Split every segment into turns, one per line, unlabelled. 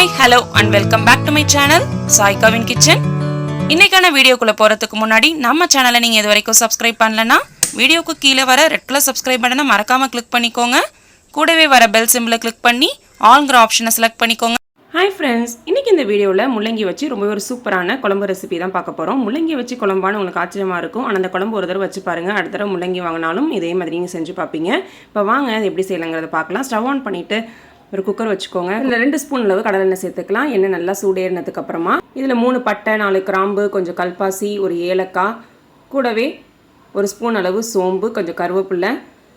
Hi hello and welcome back to my channel சாய்காவின் kitchen இன்னைக்கான வீடியோக்குள்ளே போகிறதுக்கு முன்னாடி நம்ம சேனலை நீங்கள் இது வரைக்கும் சப்ஸ்கிரைப் பண்ணலனா வீடியோக்கு கீழே வர ரெட் கலர் சப்ஸ்கிரைப் பட்டனை மறக்காமல் கிளிக் பண்ணிக்கோங்க. கூடவே வர பெல் சிம்பிளை கிளிக் பண்ணி ஆல்ங்கிற ஆப்ஷனை செலக்ட் பண்ணிக்கோங்க. ஹாய் ஃப்ரெண்ட்ஸ் இன்னைக்கு இந்த வீடியோவில் முள்ளங்கி வச்சு ரொம்ப ஒரு சூப்பரான குழம்பு ரெசிபி தான் பார்க்க போகிறோம் முள்ளங்கி வச்சு குழம்பான்னு உங்களுக்கு ஆச்சரியமாக இருக்கும். ஆனால் அந்த குழம்பு ஒரு தடவை வச்சு பாருங்கள் அடுத்த தடவை முள்ளங்கி வாங்கினாலும் இதே மாதிரி நீங்கள் செஞ்சு பார்ப்பீங்க. இப்போ வாங்க அது எப்படி செய்யலாங்கிறத பார்க்கலாம். ஸ்டவ் ஆன் பண்ணிவிட்டு ஒரு குக்கர் வச்சுக்கோங்க. இதில் ரெண்டு ஸ்பூன் அளவு கடலெண்ணெய் சேர்த்துக்கலாம். எண்ணெய் நல்லா சூடேறினதுக்கு அப்புறமா இதில் மூணு பட்டை நாலு கிராம்பு கொஞ்சம் கல்பாசி ஒரு ஏலக்காய் கூடவே ஒரு ஸ்பூன் அளவு சோம்பு கொஞ்சம் கருவேப்பில்லை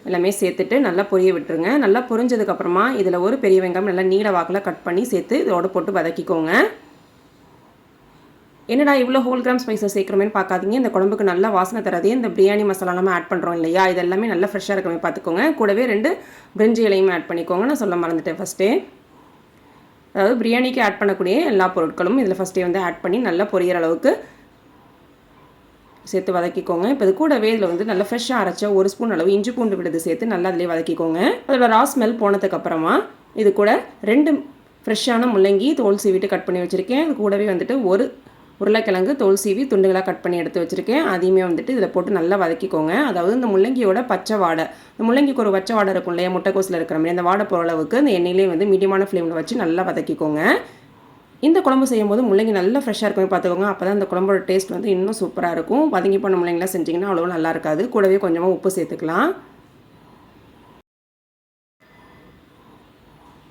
எல்லாமே சேர்த்துட்டு நல்லா பொரிய விட்டுருங்க. நல்லா பொரிஞ்சதுக்கப்புறமா இதில் ஒரு பெரிய வெங்காயம் நல்லா நீல வாக்கில் கட் பண்ணி சேர்த்து இதோட போட்டு வதக்கிக்கோங்க. என்னடா இவ்வளோ ஹோல் கிராம் ஸ்பைசஸ் சேர்க்குறோமேனு பார்க்காதீங்க. இந்த குழம்புக்கு நல்லா வாசனை தரதே. இந்த பிரியாணி மசாலா நம்ம ஆட் பண்ணுறோம் இல்லையா? இது எல்லாமே நல்லா ஃப்ரெஷ்ஷாக இருக்கமே பார்த்துக்கோங்க. கூடவே ரெண்டு பிரிஞ்சி இலையும் ஆட் பண்ணிக்கோங்க. நான் சொல்ல மறந்துட்டேன் ஃபஸ்ட்டே அதாவது பிரியாணிக்கு ஆட் பண்ணக்கூடிய எல்லா பொருட்களும் இதில் ஃபஸ்ட்டே வந்து ஆட் பண்ணி நல்லா பொரியற அளவுக்கு சேர்த்து வதக்கிக்கோங்க. இப்போ இது கூடவே இதில் வந்து நல்லா ஃப்ரெஷ்ஷாக அரைச்ச ஒரு ஸ்பூன் அளவு இஞ்சி பூண்டு விடுது சேர்த்து நல்லா அதிலே வதக்கிக்கோங்க. அதோட ரா ஸ்மெல் போனதுக்கப்புறமா இது கூட ரெண்டு ஃப்ரெஷ்ஷான முள்ளங்கி தோல் சீவிட்டு கட் பண்ணி வச்சுருக்கேன். இது கூடவே வந்துட்டு ஒரு உருளைக்கிழங்கு தோல் சீவி துண்டுகளாக கட் பண்ணி எடுத்து வச்சுருக்கேன். அதையுமே வந்துட்டு இதில் போட்டு நல்லா வதக்கிக்கோங்க. அதாவது இந்த முள்ளங்கியோட பச்சை வாடை இந்த முள்ளங்கிக்கு ஒரு பச்சை வாடை இருக்கும் இல்லையா முட்டைக்கோசில் இருக்கிற மாதிரி அந்த வாடை போகிற அளவுக்கு இந்த எண்ணெயிலே வந்து மீடியமான ஃப்ளேமில் வச்சு நல்லா வதக்கிக்கோங்க. இந்த குழம்பு செய்யும்போது முள்ளங்கி நல்லா ஃப்ரெஷ்ஷாக இருக்குமே பார்த்துக்கோங்க. அப்போ தான் அந்த குழம்போட டேஸ்ட் வந்து இன்னும் சூப்பராக இருக்கும். வதங்கி போன முள்ளங்கிலாம் செஞ்சிங்கன்னா அவ்வளோ நல்லா இருக்காது. கூடவே கொஞ்சமாக உப்பு சேர்த்துக்கலாம்.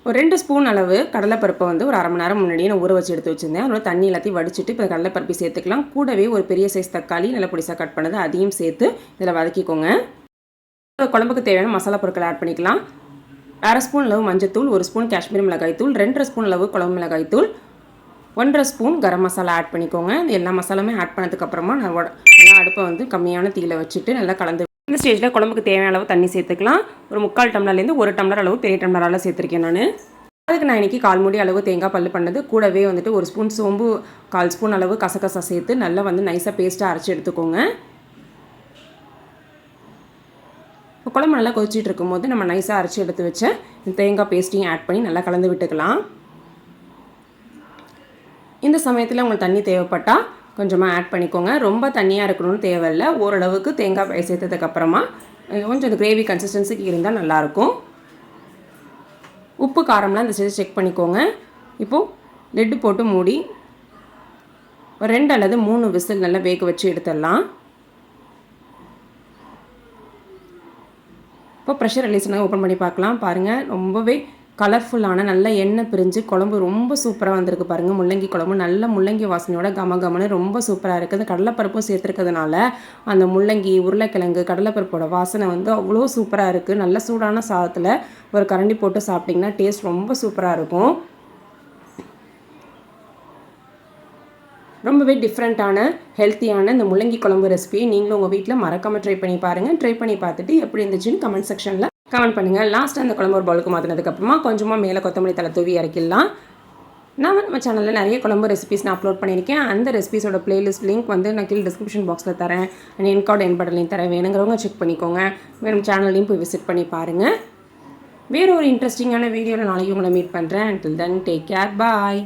ஒரு ரெண்டு ஸ்பூன் அளவு கடலைப்பருப்பை வந்து ஒரு அரை மணி நேரம் முன்னாடியே நான் ஊற வச்சு எடுத்து வச்சுருந்தேன். அதோட தண்ணி எல்லாத்தையும் வடிச்சிட்டு இப்போ கடலைப்பருப்பை சேர்த்துக்கலாம். கூடவே ஒரு பெரிய சைஸ் தக்காளி நல்ல பொடிசாக கட் பண்ணது அதையும் சேர்த்து இதில் வதக்கிக்கோங்க. குழம்புக்கு தேவையான மசாலா பொருட்களை ஆட் பண்ணிக்கலாம். அரை ஸ்பூன் அளவு மஞ்சத்தூள் ஒரு ஸ்பூன் காஷ்மீரி மிளகாய் தூள் ரெண்டரை ஸ்பூன் அளவு குழம்பு மிளகாய் தூள் ஒன்றரை ஸ்பூன் கரம் மசாலா ஆட் பண்ணிக்கோங்க. எல்லா மசாலாமே ஆட் பண்ணதுக்கப்புறமா நான் நல்லா அடுப்பை வந்து கம்மியான தீயில் வச்சுட்டு நல்லா கலந்து இந்த ஸ்டேஜில் குழம்புக்கு தேவையான அளவு தண்ணி சேர்த்துக்கலாம். ஒரு முக்கால் டம்ளர்லேருந்து ஒரு டம்ளர் அளவு பெரிய டம்ளரால் சேர்த்துருக்கேன் நான். அதுக்கு நான் இன்றைக்கி கால் மூடி அளவு தேங்காய் பல் பண்ணது. கூடவே வந்துட்டு ஒரு ஸ்பூன் சோம்பு கால் ஸ்பூன் அளவு கசகசா சேர்த்து நல்லா வந்து நைஸாக பேஸ்ட்டாக அரைச்சி எடுத்துக்கோங்க. இப்போ குழம்பு நல்லா கொதிச்சிட்டு இருக்கும்போது நம்ம நைஸாக அரைச்சி எடுத்து வச்ச தேங்காய் பேஸ்ட்டையும் ஆட் பண்ணி நல்லா கலந்து விட்டுக்கலாம். இந்த சமயத்தில் உங்களுக்கு தண்ணி தேவைப்பட்டால் கொஞ்சமாக ஆட் பண்ணிக்கோங்க. ரொம்ப தண்ணியாக இருக்கணும்னு தேவையில்லை. ஓரளவுக்கு தேங்காய் பாய் சேர்த்ததுக்கப்புறமா கொஞ்சம் இந்த கிரேவி கன்சிஸ்டன்சிக்கு இருந்தால் நல்லாயிருக்கும் உப்பு காரம்லாம் இந்த ஸ்டேஜ் செக் பண்ணிக்கோங்க. இப்போது லெட்டு போட்டு மூடி ரெண்டு அல்லது மூணு விசில் நல்லா வேக வச்சு எடுத்துடலாம். இப்போ ப்ரெஷர் ரிலீஸ்னாக ஓப்பன் பண்ணி பார்க்கலாம். பாருங்கள் ரொம்பவே கலர்ஃபுல்லான நல்ல எண்ணெய் பிரிஞ்சு குழம்பு ரொம்ப சூப்பராக வந்திருக்கு பாருங்கள் முள்ளங்கி குழம்பு நல்ல முள்ளங்கி வாசனையோட கம கமனு ரொம்ப சூப்பராக இருக்குது. கடலைப்பருப்பும் சேர்த்துருக்கிறதுனால அந்த முள்ளங்கி உருளைக்கிழங்கு கடலைப்பருப்போட வாசனை வந்து அவ்வளோ சூப்பராக இருக்குது நல்ல சூடான சாதத்தில் ஒரு கரண்டி போட்டு சாப்பிட்டிங்கன்னா டேஸ்ட் ரொம்ப சூப்பராக இருக்கும். ரொம்பவே டிஃப்ரெண்ட்டான ஹெல்த்தியான இந்த முள்ளங்கி குழம்பு ரெசிபியை நீங்களும் உங்கள் வீட்டில் மறக்காமல் ட்ரை பண்ணி பாருங்கள் ட்ரை பண்ணி பார்த்துட்டு எப்படி இருந்துச்சுன்னு கமெண்ட் செக்ஷனில் கமெண்ட் பண்ணுங்கள் லாஸ்ட்டாக அந்த குழம்பு ஒரு பவுலுக்கு மாற்றினதுக்கப்புறமா கொஞ்சமாக மேலே கொத்தமல்லி தலை தூவி இறக்கிடலாம். நான் நம்ம சேனலில் நிறைய குழம்பு ரெசிபிஸ் நான் அப்லோட் பண்ணியிருக்கேன். அந்த ரெசிபிஸோட பிளேலிஸ்ட் லிங்க் வந்து நான் கீழே டிஸ்கிரிப்ஷன் பாக்ஸில் தரேன். அண்ட் என் கார்டு என் படலையும் தரேன். வேணுங்கிறவங்க செக் பண்ணிக்கோங்க. வேணும் சேனல்லையும் போய் விசிட் பண்ணி பாருங்கள் வேறு ஒரு இன்ட்ரெஸ்டிங்கான வீடியோவில் நாளைக்கு உங்களை மீட் பண்ணுறேன் until then take care bye